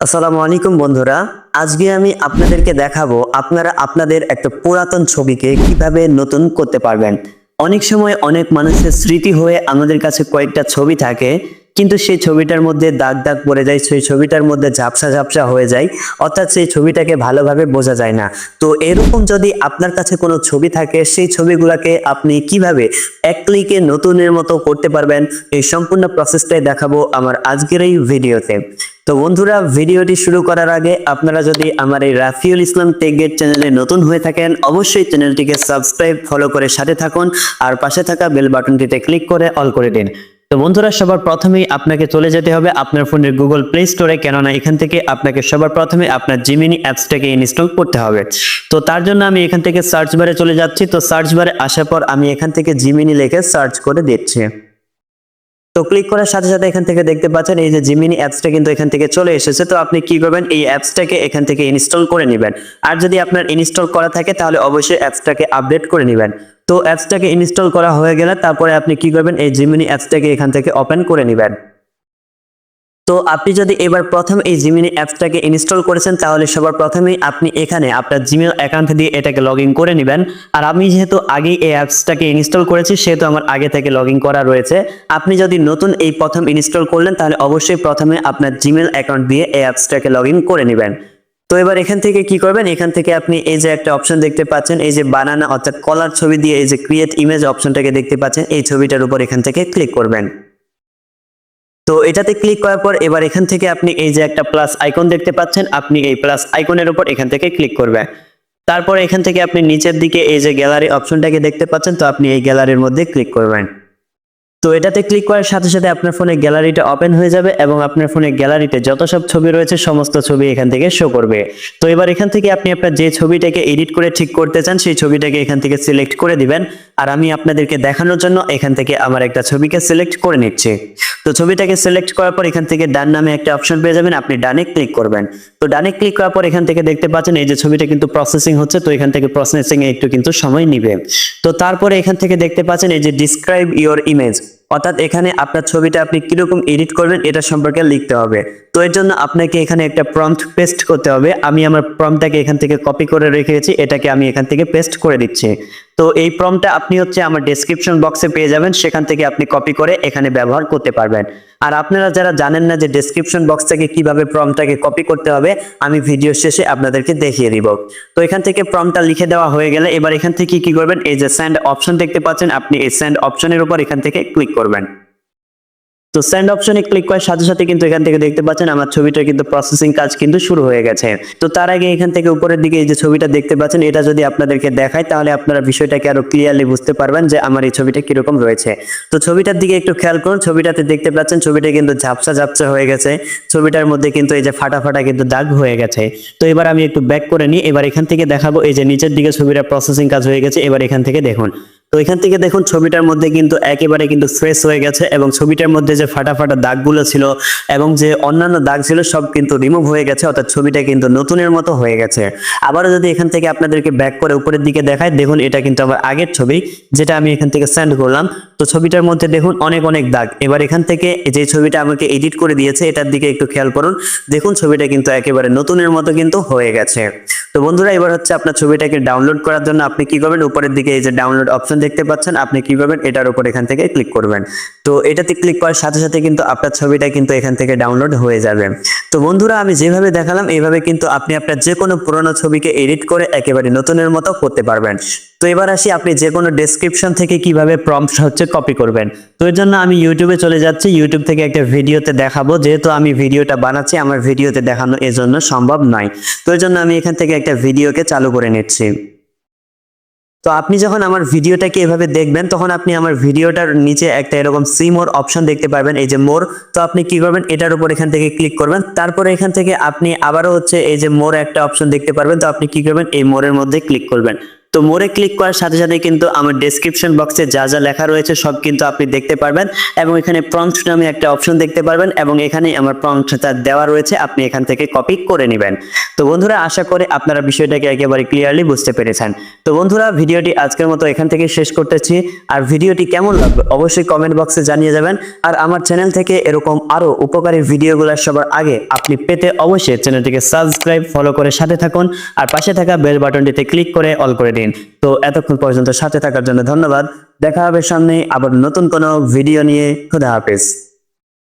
আসসালামু আলাইকুম বন্ধুরা, আজকে আমি আপনাদেরকে দেখাবো আপনারা আপনাদের একটা পুরাতন ছবিকে কীভাবে নতুন করতে পারবেন। অনেক সময় অনেক মানুষের স্মৃতি হয়ে আমাদের কাছে কয়েকটা ছবি থাকে কিন্তু সেই ছবিটার মধ্যে দাগ দাগ পড়ে যায়, সেই ছবিটার মধ্যে ঝাপসা ঝাপসা হয়ে যায়, অর্থাৎ সেই ছবিটাকে ভালোভাবে বোঝা যায় না। তো এরকম যদি আপনার কাছে কোনো ছবি থাকে, সেই ছবিগুলোকে আপনি কীভাবে এক ক্লিকে নতুনের মতো করতে পারবেন, এই সম্পূর্ণ প্রসেসটাই দেখাবো আমার আজকের এই ভিডিওতে। তো বন্ধুরা, ভিডিওটি শুরু করার আগে আপনারা যদি আমার এই রাফিউল ইসলাম টেক গেট চ্যানেলে নতুন হয়ে থাকেন, অবশ্যই চ্যানেলটিকে সাবস্ক্রাইব, ফলো করে সাথে থাকুন, আর পাশে থাকা বেল বাটনটিতে ক্লিক করে অল করে দিন। তো বন্ধুরা, সবার প্রথমেই আপনাকে চলে যেতে হবে আপনার ফোনের গুগল প্লে স্টোরে কেননা এখান থেকে আপনাকে সবার প্রথমে আপনার জিমিনি অ্যাপসটাকে ইনস্টল করতে হবে। তো তার জন্য আমি এখান থেকে সার্চ বারে চলে যাচ্ছি। তো সার্চ বারে আসার পর আমি এখান থেকে জিমিনি লিখে সার্চ করে দিচ্ছি। তো ক্লিক করার সাথে সাথে এখান থেকে দেখতে পাচ্ছেন, এই যে জিমিনি অ্যাপসটা কিন্তু এখান থেকে চলে এসেছে। তো আপনি কি করবেন, এই অ্যাপসটাকে এখান থেকে ইনস্টল করে নেবেন। আর যদি আপনার ইনস্টল করা থাকে, তাহলে অবশ্যই অ্যাপসটাকে আপডেট করে নেবেন। তো অ্যাপসটাকে ইনস্টল করা হয়ে গেলে তারপরে আপনি কি করবেন? এই জিমিনি অ্যাপসটাকে এখান থেকে ওপেন করে নেবেন। তো আপনি যদি এবার প্রথম এই জিমিনি অ্যাপসটাকে ইনস্টল করেছেন, তাহলে সবার প্রথমেই আপনি এখানে আপনার জিমেল অ্যাকাউন্ট দিয়ে এটাকে লগ করে নেবেন। আর আমি যেহেতু আগেই এই অ্যাপসটাকে ইনস্টল করেছি, সেহেতু আমার আগে থেকে লগ করা রয়েছে। আপনি যদি নতুন এই প্রথম ইনস্টল করলেন, তাহলে অবশ্যই প্রথমে আপনার জিমেল অ্যাকাউন্ট দিয়ে এই অ্যাপসটাকে লগ করে নেবেন। তো এবার এখান থেকে কি করবেন? এখান থেকে আপনি এই যে একটা অপশন দেখতে পাচ্ছেন, এই যে বানানা অর্থাৎ কলার ছবি দিয়ে এই যে ক্রিয়েট ইমেজ অপশনটাকে দেখতে পাচ্ছেন, এই ছবিটার উপর এখান থেকে ক্লিক করবেন। তো এটাতে ক্লিক করার পর এবার এখান থেকে আপনি এই যে একটা প্লাস আইকন দেখতে পাচ্ছেন, আপনি এই প্লাস আইকনের উপর এখান থেকে ক্লিক করবেন। তারপর এখান থেকে আপনি নিচের দিকে এই যে গ্যালারি অপশনটাকে দেখতে পাচ্ছেন, তো আপনি এই গ্যালারির মধ্যে ক্লিক করবেন। তো এটাতে ক্লিক করার সাথে সাথে আপনার ফোনে গ্যালারিটা ওপেন হয়ে যাবে এবং আপনার ফোনে গ্যালারিতে যত সব ছবি রয়েছে, সমস্ত ছবি এখান থেকে শো করবে। তো এবার এখান থেকে আপনি আপনার যে ছবিটাকে এডিট করে ঠিক করতে চান, সেই ছবিটাকে এখান থেকে সিলেক্ট করে দিবেন। আর আমি আপনাদেরকে দেখানোর জন্য এখান থেকে আমার একটা ছবিকে সিলেক্ট করে নিচ্ছি। তো ছবিটাকে সিলেক্ট করার পর এখান থেকে ডান নামে একটা অপশন পেয়ে যাবেন, আপনি ডানে ক্লিক করবেন। তো ডানে ক্লিক করার পর এখান থেকে দেখতে পাচ্ছেন এই যে ছবিটা কিন্তু প্রসেসিং হচ্ছে, তো এখান থেকে প্রসেসিং এ একটু কিন্তু সময় নিবে। তো তারপরে এখান থেকে দেখতে পাচ্ছেন এই যে ডিসক্রাইব ইওর ইমেজ অর্থাৎ এখানে আপনার ছবিটা আপনি কীরকম এডিট করবেন এটা সম্পর্কে লিখতে হবে। তো এর জন্য আপনাকে এখানে একটা প্রম্পট পেস্ট করতে হবে। আমি আমার প্রম্পটটাকে এখান থেকে কপি করে রেখেছি এটাকে আমি এখান থেকে পেস্ট করে দিচ্ছি। তো এই প্রমটা আপনি হচ্ছে আমার ডেসক্রিপশন বক্সে পেয়ে যাবেন, সেখান থেকে আপনি কপি করে এখানে ব্যবহার করতে পারবেন। আর আপনারা যারা জানেন না যে ডেসক্রিপশন বক্স থেকে কীভাবে প্রমটাকে কপি করতে হবে, আমি ভিডিও শেষে আপনাদেরকে দেখিয়ে দিব। তো এখান থেকে প্রমটা লিখে দেওয়া হয়ে গেলে এবার এখান থেকে কি করবেন, এই যে স্যান্ড অপশন দেখতে পাচ্ছেন, আপনি এই স্যান্ড অপশনের উপর এখান থেকে ক্লিক করবেন। তো সেন্ড অপশনে ক্লিক করার সাথে সাথে কিন্তু এখান থেকে দেখতে পাচ্ছেন আমার ছবিটার কিন্তু প্রসেসিং কাজ কিন্তু শুরু হয়ে গেছে। তো তার আগে এখান থেকে উপরের দিকে এই যে ছবিটা দেখতে পাচ্ছেন, এটা যদি আপনাদেরকে দেখায় তাহলে আপনারা বিষয়টাকে আরও ক্লিয়ারলি বুঝতে পারবেন যে আমার এই ছবিটা কীরকম রয়েছে। তো ছবিটার দিকে একটু খেয়াল করুন, ছবিটাতে দেখতে পাচ্ছেন ছবিটা কিন্তু ঝাপসা ঝাপসা হয়ে গেছে। ছবিটার মধ্যে কিন্তু এই যে ফাটা ফাটা কিন্তু দাগ হয়ে গেছে। তো এবার আমি একটু ব্যাক করে নিই, এবার এখান থেকে দেখাবো, এই যে নিচের দিকে ছবিটা প্রসেসিং কাজ হয়ে গেছে, এবার এখান থেকে দেখুন। তো এখান থেকে দেখুন, ছবিটার মধ্যে কিন্তু একেবারে কিন্তু ফ্রেশ হয়ে গেছে এবং ছবিটার মধ্যে যে ফাটা ফাটা দাগগুলো ছিল এবং যে অন্যান্য দাগ ছিল সব কিন্তু রিমুভ হয়ে গেছে, অর্থাৎ ছবিটা কিন্তু নতুনের মতো হয়ে গেছে। আবারও যদি এখান থেকে আপনাদেরকে ব্যাক করে উপরের দিকে দেখায় দেখুন এটা কিন্তু আমার আগের ছবি যেটা আমি এখান থেকে সেন্ড করলাম। তো ছবিটার মধ্যে দেখুন অনেক অনেক দাগ। এবার এখান থেকে যে ছবিটা আমাকে এডিট করে দিয়েছে, এটার দিকে একটু খেয়াল করুন। দেখুন, ছবিটা কিন্তু একেবারে নতুনের মতো কিন্তু হয়ে গেছে। তো বন্ধুরা, এবার হচ্ছে আপনার ছবিটাকে ডাউনলোড করার জন্য আপনি কি করবেন? উপরের দিকে এই যে ডাউনলোড অপশন দেখতে পাচ্ছেন, আপনি কি করবেন? এটার উপর এখান থেকে ক্লিক করবেন। তো এটাতে ক্লিক করার সাথে সাথে কিন্তু আপনার ছবিটা কিন্তু এখান থেকে ডাউনলোড হয়ে যাবে। তো বন্ধুরা, আমি যেভাবে দেখালাম, এইভাবে কিন্তু আপনি আপনার যে কোনো পুরোনো ছবিকে এডিট করে একেবারে নতুনের মতো করতে পারবেন। তো এবার আসি আপনি যে কোনো ডেসক্রিপশন থেকে কীভাবে প্রম্পট হচ্ছে কপি করবেন। তো এর জন্য আমি ইউটিউবে চলে যাচ্ছি। ইউটিউব থেকে একটা ভিডিওতে দেখাবো। যেহেতু আমি ভিডিওটা বানাচ্ছি, আমার ভিডিওতে দেখানো এজন্য সম্ভব নয়। তো এর জন্য আমি এখান থেকে একটা ভিডিওকে চালু করে নিচ্ছি। তো আপনি যখন আমার ভিডিওটাকে এভাবে দেখবেন, তখন আপনি আমার ভিডিওটার নিচে একটা এরকম সি মোর অপশন দেখতে পারবেন, এই যে মোর। তো আপনি কি করবেন, এটার উপর এখান থেকে ক্লিক করবেন। তারপরে এখান থেকে আপনি আবারও হচ্ছে এই যে মোর একটা অপশন দেখতে পারবেন, তো আপনি কি করবেন, এই মোরের মধ্যে ক্লিক করবেন। তো মোড়ে ক্লিক করার সাথে সাথে কিন্তু আমার ডেসক্রিপশন বক্সে যা যা লেখা রয়েছে সব কিন্তু আপনি দেখতে পারবেন এবং এখানে প্রম্পট নামে একটা অপশন দেখতে পারবেন এবং এখানে আমার প্রম্পটটা দেওয়া রয়েছে, আপনি এখান থেকে কপি করে নেবেন। তো বন্ধুরা, আশা করে আপনারা বিষয়টাকে একেবারে ক্লিয়ারলি বুঝতে পেরেছেন। তো বন্ধুরা, ভিডিওটি আজকের মতো এখান থেকে শেষ করতেছি। আর ভিডিওটি কেমন লাগবে অবশ্যই কমেন্ট বক্সে জানিয়ে যাবেন। আর আমার চ্যানেল থেকে এরকম আরও উপকারী ভিডিওগুলো সবার আগে আপনি পেতে অবশ্যই চ্যানেলটিকে সাবস্ক্রাইব ফলো করে সাথে থাকুন। আর পাশে থাকা বেল বাটনটিতে ক্লিক করে অল করে দিন। তো এতক্ষণ পর্যন্ত সাথে থাকার জন্য ধন্যবাদ। দেখা হবে সামনে আবার নতুন কোনো ভিডিও নিয়ে। খুদা হাফেজ।